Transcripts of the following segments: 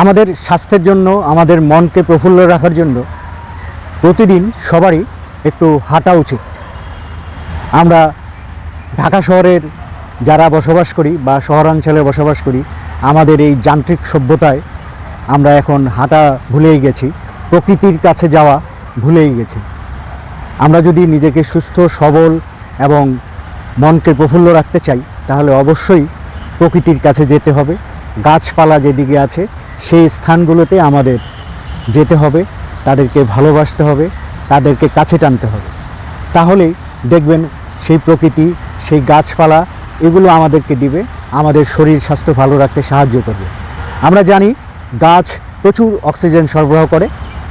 আমাদের স্বাস্থ্যের জন্য, আমাদের মনকে প্রফুল্ল রাখার জন্য প্রতিদিন সবারই একটু হাঁটা উচিত। আমরা ঢাকা শহরের যারা বসবাস করি বা শহরাঞ্চলে বসবাস করি, আমাদের এই যান্ত্রিক সভ্যতায় আমরা এখন হাঁটা ভুলেই গেছি, প্রকৃতির কাছে যাওয়া ভুলেই গেছি। আমরা যদি নিজেকে সুস্থ, সবল এবং মনকে প্রফুল্ল রাখতে চাই, তাহলে অবশ্যই প্রকৃতির কাছে যেতে হবে। গাছপালা যেদিকে আছে সেই স্থানগুলোতে আমাদের যেতে হবে, তাদেরকে ভালোবাসতে হবে, তাদেরকে কাছে টানতে হবে। তাহলেই দেখবেন সেই প্রকৃতি, সেই গাছপালা, এগুলো আমাদেরকে দিবে, আমাদের শরীর স্বাস্থ্য ভালো রাখতে সাহায্য করবে। আমরা জানি গাছ প্রচুর অক্সিজেন সরবরাহ করে,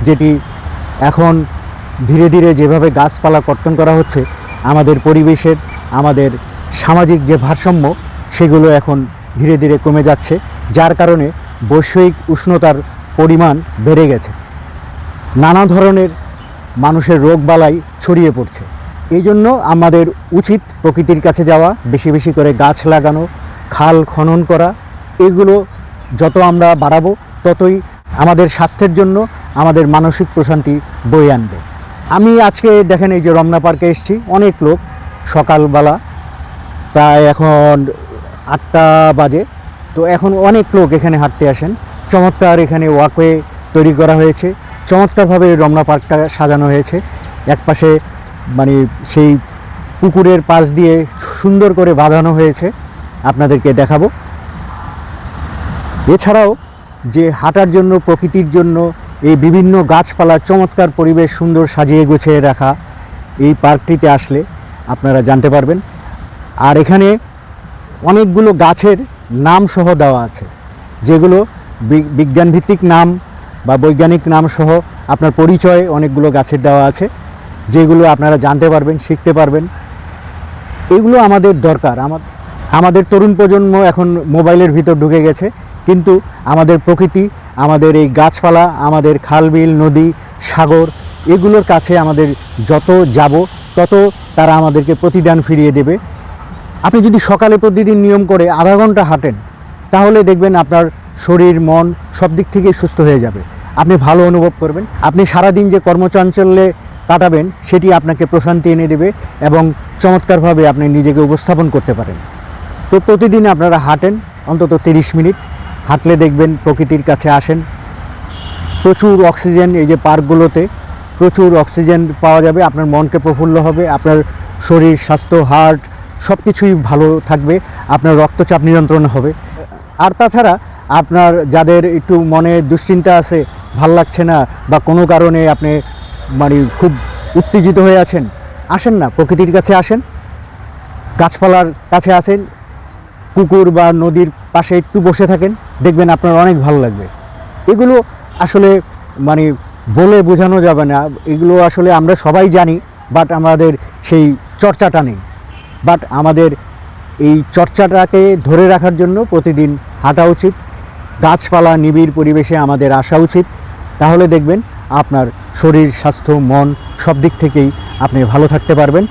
যেটি এখন ধীরে ধীরে যেভাবে গাছপালা কর্তন করা হচ্ছে, আমাদের পরিবেশের, আমাদের সামাজিক যে ভারসাম্য, সেগুলো এখন ধীরে ধীরে কমে যাচ্ছে, যার কারণে বৈষয়িক উষ্ণতার পরিমাণ বেড়ে গেছে। নানা ধরনের মানুষের রোগবালাই ছড়িয়ে পড়ছে। এই জন্য আমাদের উচিত প্রকৃতির কাছে যাওয়া, বেশি বেশি করে গাছ লাগানো, খাল খনন করা। এগুলো যত আমরা বাড়াবো, ততই আমাদের স্বাস্থ্যের জন্য আমাদের মানসিক প্রশান্তি বয়ে আনবে। আমি আজকে দেখেন এই যে রমনা পার্কে এসেছি, অনেক লোক। সকালবেলা প্রায় এখন আটটা বাজে। তো এখন অনেক লোক এখানে হাঁটতে আসেন। চমৎকার এখানে ওয়াকওয়ে তৈরি করা হয়েছে। চমৎকারভাবে রমনা পার্কটা সাজানো হয়েছে। একপাশে মানে সেই পুকুরের পাশ দিয়ে সুন্দর করে বাঁধানো হয়েছে। আপনাদেরকে দেখাবো। এছাড়াও যে হাঁটার জন্য, প্রকৃতির জন্য এই বিভিন্ন গাছপালা চমৎকার পরিবেশ সুন্দর সাজিয়ে গুছিয়ে রাখা এই পার্কটিতে আসলে আপনারা জানতে পারবেন। আর এখানে অনেকগুলো গাছের নাম সহ দেওয়া আছে, যেগুলো বিজ্ঞানভিত্তিক নাম বা বৈজ্ঞানিক নাম সহ আপনার পরিচয় অনেকগুলো গাছের দেওয়া আছে, যেগুলো আপনারা জানতে পারবেন, শিখতে পারবেন। এগুলো আমাদের দরকার। আমার আমাদের তরুণ প্রজন্ম এখন মোবাইলের ভিতর ঢুকে গেছে, কিন্তু আমাদের প্রকৃতি, আমাদের এই গাছপালা, আমাদের খালবিল, নদী, সাগর, এগুলোর কাছে আমাদের যত যাব, তত তারা আমাদেরকে প্রতিদান ফিরিয়ে দেবে। আপনি যদি সকালে প্রতিদিন নিয়ম করে আধা ঘণ্টা হাঁটেন, তাহলে দেখবেন আপনার শরীর, মন সব দিক থেকে সুস্থ হয়ে যাবে। আপনি ভালো অনুভব করবেন। আপনি সারাদিন যে কর্মচাঞ্চল্যে কাটাবেন, সেটি আপনাকে প্রশান্তি এনে দেবে এবং চমৎকারভাবে আপনি নিজেকে উপস্থাপন করতে পারেন। তো প্রতিদিন আপনারা হাঁটেন, অন্তত তিরিশ মিনিট। হাঁটলে দেখবেন প্রকৃতির কাছে আসেন। প্রচুর অক্সিজেন এই যে পার্কগুলোতে, প্রচুর অক্সিজেন পাওয়া যাবে। আপনার মনকে প্রফুল্ল হবে। আপনার শরীর, স্বাস্থ্য, হার্ট সব কিছুই ভালো থাকবে, আপনার রক্তচাপ নিয়ন্ত্রণ হবে। আর তাছাড়া আপনার যাদের একটু মনে দুশ্চিন্তা আছে, ভালো লাগছে না বা কোনো কারণে আপনি মানে খুব উত্তেজিত হয়ে আছেন, আসেন না, প্রকৃতির কাছে আসেন। গাছপালার কাছে আসেন, পুকুর বা নদীর পাশে একটু বসে থাকেন, দেখবেন আপনার অনেক ভালো লাগবে। এগুলো আসলে মানে বলে বোঝানো যাবে না, এগুলো আসলে আমরা সবাই জানি, বাট আমাদের সেই চর্চাটা নেই। বাট আমাদের এই চর্চাটাকে ধরে রাখার জন্য প্রতিদিন হাঁটা উচিত, গাছপালা নিবিড় পরিবেশে আমাদের আসা উচিত। তাহলে দেখবেন আপনার শরীর, স্বাস্থ্য, মন সব দিক থেকেই আপনি ভালো থাকতে পারবেন।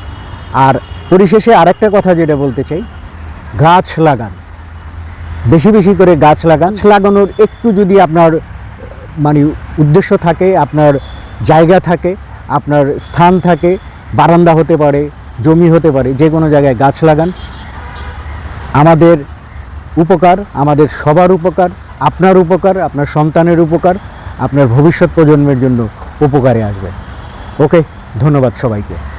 আর পরিশেষে আরেকটা কথা যেটা বলতে চাই, গাছ লাগান। বেশি বেশি করে গাছ লাগান। লাগানোর একটু যদি আপনার মানে উদ্দেশ্য থাকে, আপনার জায়গা থাকে, আপনার স্থান থাকে, বারান্দা হতে পারে জমি হতে পারে, যে কোনো জায়গায় গাছ লাগান। আমাদের উপকার, আমাদের সবার উপকার, আপনার উপকার, আপনার সন্তানের উপকার, আপনার ভবিষ্যৎ প্রজন্মের জন্য উপকারে আসবে। ওকে, ধন্যবাদ সবাইকে।